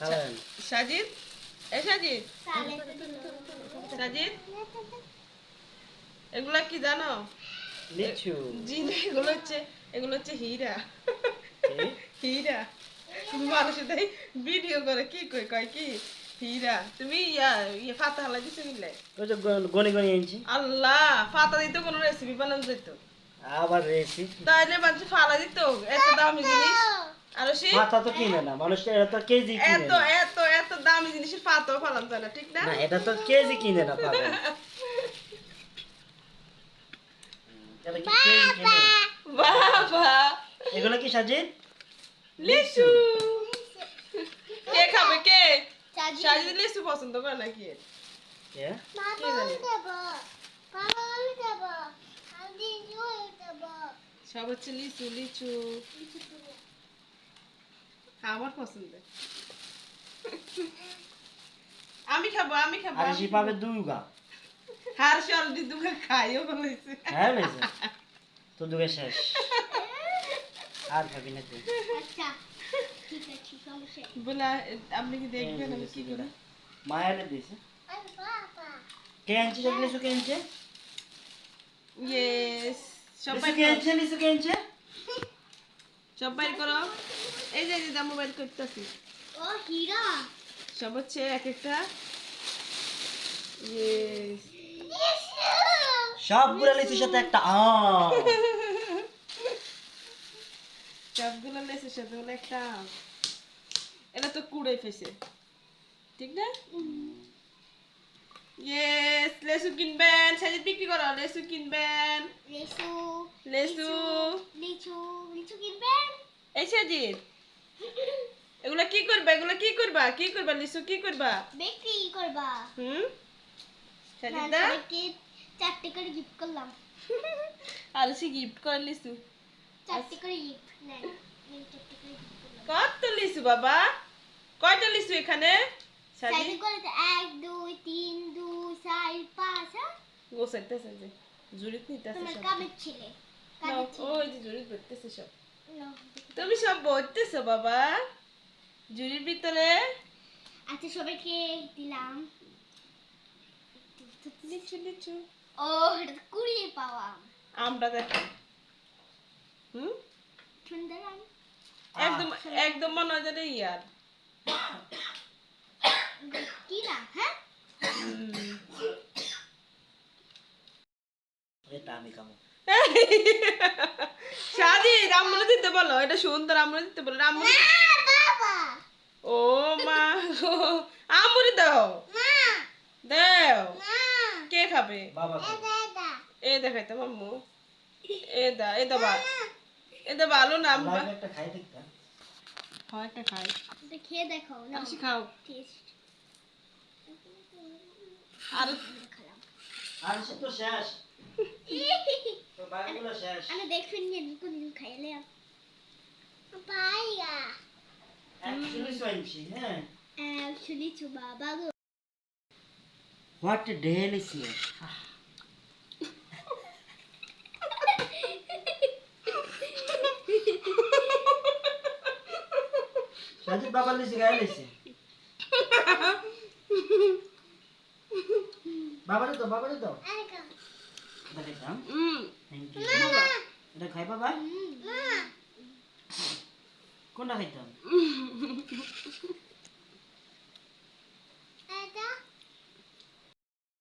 খাবেন সাজিদ? এ সাজিদ? সাজিদ? এগুলা কি জানো? লিচু। জি এগুলো হচ্ছে এগুলো হচ্ছে হীরা। হীরা। মানুষ তাই ভিডিও করে কি কই কয় কি? হীরা। তুমি ইয়া ইয়া ফাতা হালা দিছো গনি গনি আল্লাহ ফাতা দিতে কোনো রেসিপি বানানো যেত আবার রেসি তাইলে মানুষ ফালা দিত। এত দামি জিনিস। আর সে তো কিনে না মানুষ এটা তো কেজি কিনে এত এত এত দামি জিনিসের ফাতাও ফালান যায় না ঠিক না? না এটা তো কেজি কিনে না বাবা! এগুলো কি সাজিদ? লিচু। কে খাবে কে? সাজিদ। লিচু পছন্দ করে এ? কে? জানে সব হচ্ছে লিচু লিচু। আমার পছন্দ। আমি খাব আমি খাব আর সে পাবে দুগা হার অলরেডি দুটো খাইও বলেছে হ্যাঁ লেছে তো দুগে শেষ। আর খাবি না তুই। বলা আপনি কি দেখবেন আমি কি করি? মায়ের দিয়েছে। কে আনছে কে আনছে? ইয়েস সবাই কে আনছে লিচু কে আনছে? সব বাইর করো। এই যে যে মোবাইল করতেছি। সব হচ্ছে এক একটা। ইয়েস সবগুলো লিচুর সাথে একটা আম। সবগুলো লেসের সাথে হলো একটা আম। এটা তো কুড়ে ফেসে। ঠিক না? ইয়েস লেসু কিনবেন। সাজিদ বিক্রি করো লেসু কিনবেন। লেসু এই সাজিদ। এগুলা কি করবা? এগুলা কি করবা? কি করবা লিসু? কি করবা? বিক্রি করবা। হুম? সাজিদা চারটে করে গিফট করলাম। আর সে গিফট করে লিসু। চারটে করে গিফট নেন কত লিসু বাবা? কয়টা লিসু এখানে? সাজিদ সাইডে করে তো এক দুই তিন দুই চার পাঁচ হ্যাঁ? গোসাইতেছে যে জুড়িত নিতেছে তোমার সব। ওই যে জুরিত ভরতেছে সব। তুমি সব ভরতেছো বাবা। জুড়ির ভিতরে? আচ্ছা সবাইকে দিলাম। লিচু লিচু ও এটা তো কুড়িয়ে পাওয়া। আমরা দেখো। হুম? সুন্দর আম একদম একদম মনে হয় যেন ইয়ার। কি না হ্যাঁ এটা আমি খাব। রামমনে দিতে বলো এটা সুন্দর রামমনে দিতে বলো রামমনে ও মা গো আমুরি দাও। মা। দাও। মা। কে খাবে? এ দেখাইতে মাম্মু। এ দা এ দা এ দা ভালো না আমরা একটা খাই দেখতা। হয় একটা খাই। এটা খেয়ে দেখো না খাও। টেস্ট। আর সে তো শেষ। তো বাকিগুলো শেষ। আমি দেখবেন যে কোনদিন খাইলে। পাইয়া অ্যাকচুয়ালি সোয়াইনছি হ্যাঁ। শুনেছো বাবা গো। হোয়াট ডেলিসিয়াস সাজিদ বাবা লিসি গায়ে লিসি বাবারে দাও বাবারে দাও। বাবারে দাও থ্যাংক ইউ খাই বাবা। কোনটা খাইতাম?